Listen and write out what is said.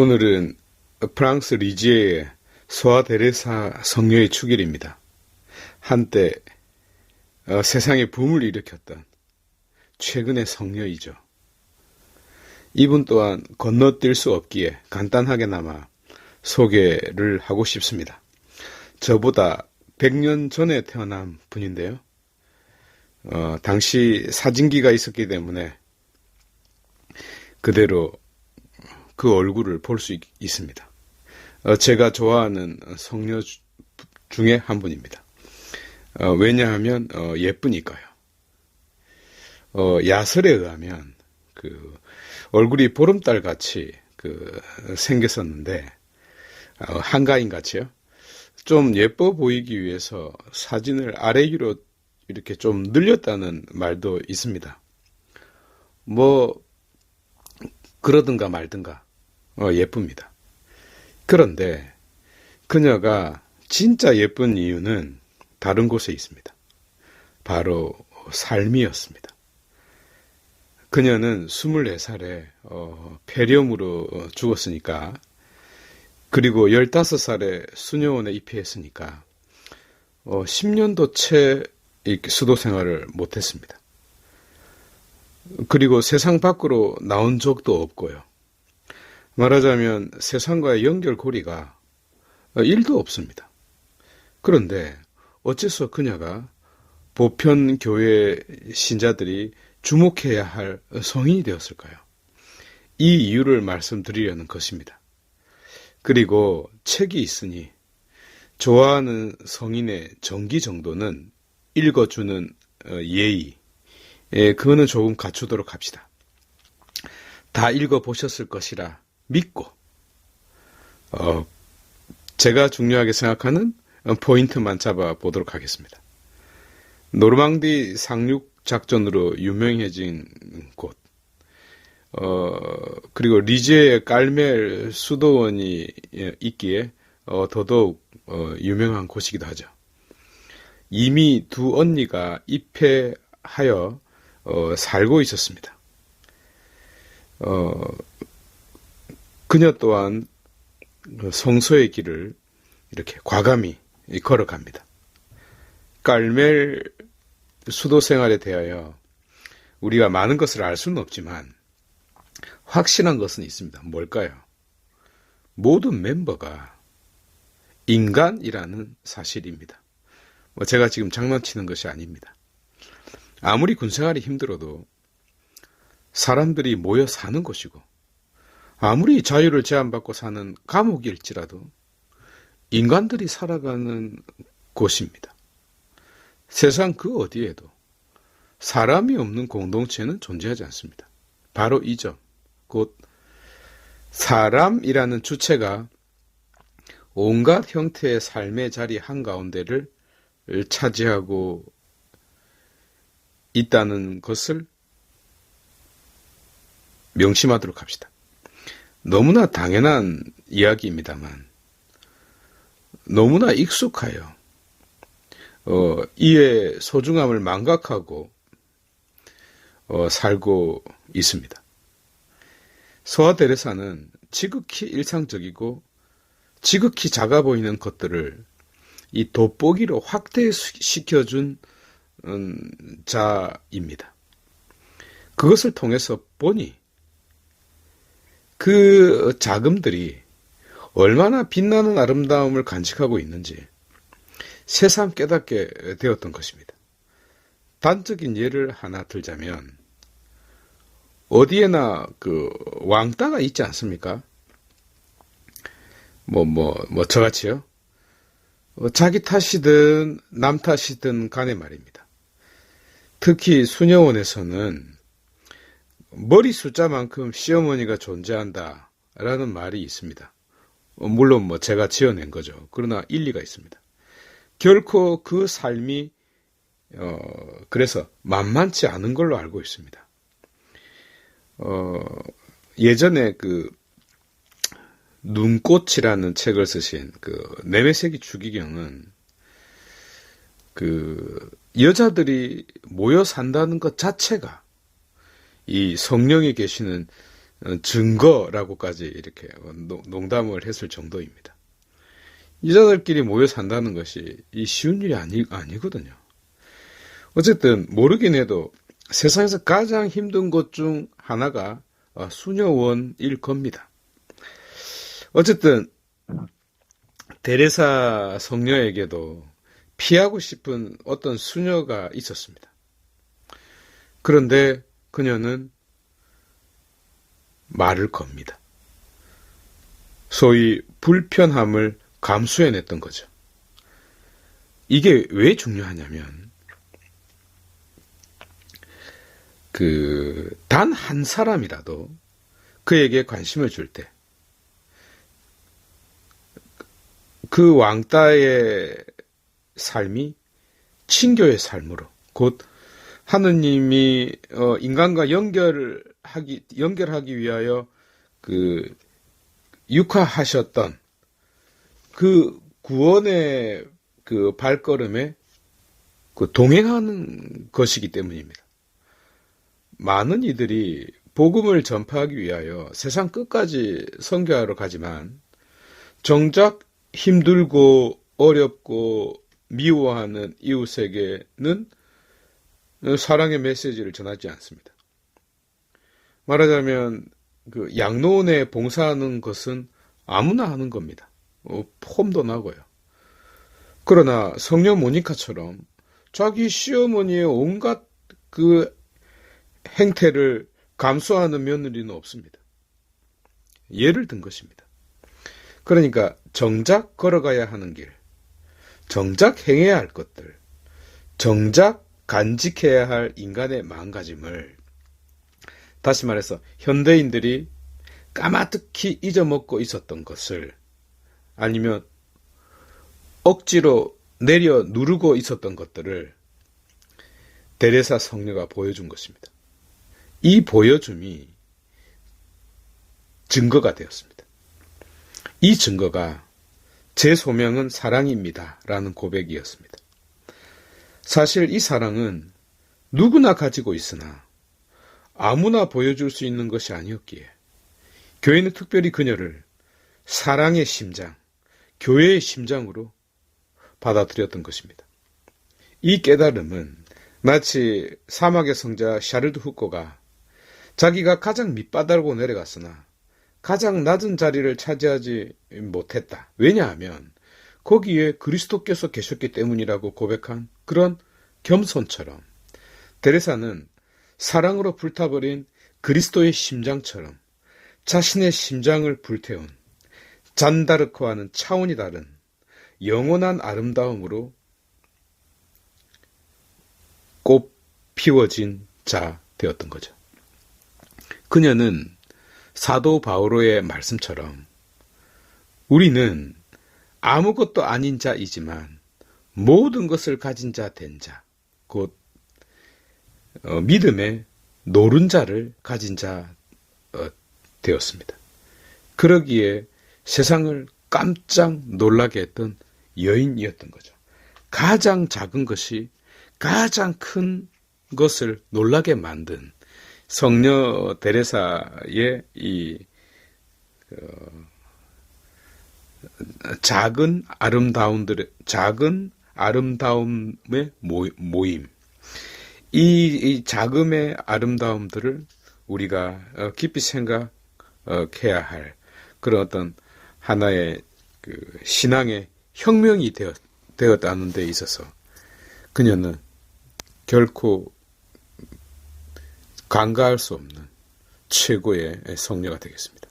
오늘은 프랑스 리지에의 소아 데레사 성녀의 축일입니다. 한때 어, 세상에 붐을 일으켰던 최근의 성녀이죠. 이분 또한 건너뛸 수 없기에 간단하게나마 소개를 하고 싶습니다. 저보다 100년 전에 태어난 분인데요. 어, 당시 사진기가 있었기 때문에 그대로 그 얼굴을 볼 수 있습니다. 어, 제가 좋아하는 성녀 중에 한 분입니다. 어, 왜냐하면 어, 예쁘니까요. 어, 야설에 의하면 그 얼굴이 보름달 같이 그 생겼었는데 어, 한가인 같이요. 좀 예뻐 보이기 위해서 사진을 아래 위로 이렇게 좀 늘렸다는 말도 있습니다. 뭐 그러든가 말든가 어, 예쁩니다. 그런데 그녀가 진짜 예쁜 이유는 다른 곳에 있습니다. 바로 삶이었습니다. 그녀는 24살에 어, 폐렴으로 죽었으니까 그리고 15살에 수녀원에 입회했으니까 어, 10년도 채 수도 생활을 못했습니다. 그리고 세상 밖으로 나온 적도 없고요. 말하자면 세상과의 연결고리가 1도 없습니다. 그런데 어째서 그녀가 보편 교회 신자들이 주목해야 할 성인이 되었을까요? 이 이유를 말씀드리려는 것입니다. 그리고 책이 있으니 좋아하는 성인의 정기 정도는 읽어주는 어, 예의, 예, 그거는 조금 갖추도록 합시다. 다 읽어보셨을 것이라 믿고, 어, 제가 중요하게 생각하는 포인트만 잡아 보도록 하겠습니다. 노르망디 상륙 작전으로 유명해진 곳, 어, 그리고 리제의 깔멜 수도원이 있기에 어, 더더욱 어, 유명한 곳이기도 하죠. 이미 두 언니가 입회하여 어, 살고 있었습니다. 어, 그녀 또한 성소의 길을 이렇게 과감히 걸어갑니다. 깔멜 수도 생활에 대하여 우리가 많은 것을 알 수는 없지만 확실한 것은 있습니다. 뭘까요? 모든 멤버가 인간이라는 사실입니다. 뭐 제가 지금 장난치는 것이 아닙니다. 아무리 군생활이 힘들어도 사람들이 모여 사는 곳이고 아무리 자유를 제한받고 사는 감옥일지라도 인간들이 살아가는 곳입니다. 세상 그 어디에도 사람이 없는 공동체는 존재하지 않습니다. 바로 이 점, 곧 사람이라는 주체가 온갖 형태의 삶의 자리 한가운데를 차지하고 있다는 것을 명심하도록 합시다. 너무나 당연한 이야기입니다만 너무나 익숙하여 어, 이의 소중함을 망각하고 어, 살고 있습니다. 소아 데레사는 지극히 일상적이고 지극히 작아 보이는 것들을 이 돋보기로 확대시켜준 음, 자입니다. 그것을 통해서 보니 그 자금들이 얼마나 빛나는 아름다움을 간직하고 있는지 새삼 깨닫게 되었던 것입니다. 단적인 예를 하나 들자면 어디에나 그 왕따가 있지 않습니까? 뭐 뭐 뭐 저같이요. 어, 자기 탓이든 남 탓이든 간에 말입니다. 특히 수녀원에서는 머리 숫자만큼 시어머니가 존재한다. 라는 말이 있습니다. 어, 물론 뭐 제가 지어낸 거죠. 그러나 일리가 있습니다. 결코 그 삶이 어, 그래서 만만치 않은 걸로 알고 있습니다. 어, 예전에 그 눈꽃이라는 책을 쓰신 그 내매세기 주기경은 그 여자들이 모여 산다는 것 자체가 이 성령이 계시는 어, 증거라고까지 이렇게 농담을 했을 정도입니다. 이자들끼리 모여 산다는 것이 이 쉬운 일이 아니, 아니거든요. 어쨌든 모르긴 해도 세상에서 가장 힘든 것 중 하나가 어, 수녀원일 겁니다. 어쨌든 데레사 성녀에게도 피하고 싶은 어떤 수녀가 있었습니다. 그런데 그녀는 말을 겁니다. 소위 불편함을 감수해냈던 거죠. 이게 왜 중요하냐면, 그, 단 한 사람이라도 그에게 관심을 줄 때, 그 왕따의 삶이 친교의 삶으로, 곧 하느님이 어, 인간과 연결하기 연결하기 위하여 그 육화하셨던 그 구원의 그 발걸음에 그 동행하는 것이기 때문입니다. 많은 이들이 복음을 전파하기 위하여 세상 끝까지 선교하러 가지만 정작 힘들고 어렵고 미워하는 이웃에게는 사랑의 메시지를 전하지 않습니다. 말하자면 그 양로원에 봉사하는 것은 아무나 하는 겁니다. 어, 폼도 나고요. 그러나 성녀 모니카처럼 자기 시어머니의 온갖 그 행태를 감수하는 며느리는 없습니다. 예를 든 것입니다. 그러니까 정작 걸어가야 하는 길, 정작 행해야 할 것들, 정작 간직해야 할 인간의 마음가짐을 다시 말해서 현대인들이 까마득히 잊어먹고 있었던 것을 아니면 억지로 내려 누르고 있었던 것들을 데레사 성녀가 보여준 것입니다. 이 보여줌이 증거가 되었습니다. 이 증거가 제 소명은 사랑입니다. 라는 고백이었습니다. 사실 이 사랑은 누구나 가지고 있으나 아무나 보여줄 수 있는 것이 아니었기에 교회는 특별히 그녀를 사랑의 심장, 교회의 심장으로 받아들였던 것입니다. 이 깨달음은 마치 사막의 성자 샤르드 후코가 자기가 가장 밑바닥으로 내려갔으나 가장 낮은 자리를 차지하지 못했다. 왜냐하면 거기에 그리스도께서 계셨기 때문이라고 고백한 그런 겸손처럼 데레사는 사랑으로 불타버린 그리스도의 심장처럼 자신의 심장을 불태운 잔다르크와는 차원이 다른 영원한 아름다움으로 꽃 피워진 자 되었던 거죠. 그녀는 사도 바오로의 말씀처럼 우리는 아무것도 아닌 자이지만 모든 것을 가진 자 된 자, 곧 어, 믿음의 노른자를 가진 자 어, 되었습니다. 그러기에 세상을 깜짝 놀라게 했던 여인이었던 거죠. 가장 작은 것이 가장 큰 것을 놀라게 만든 성녀 데레사의 이 어, 작은 아름다움들의 작은 아름다움의 모임. 이, 이 자금의 아름다움들을 우리가 어, 깊이 생각해야 할 그런 어떤 하나의 그 신앙의 혁명이 되었, 되었다는 데 있어서 그녀는 결코 간과할 수 없는 최고의 성녀가 되겠습니다.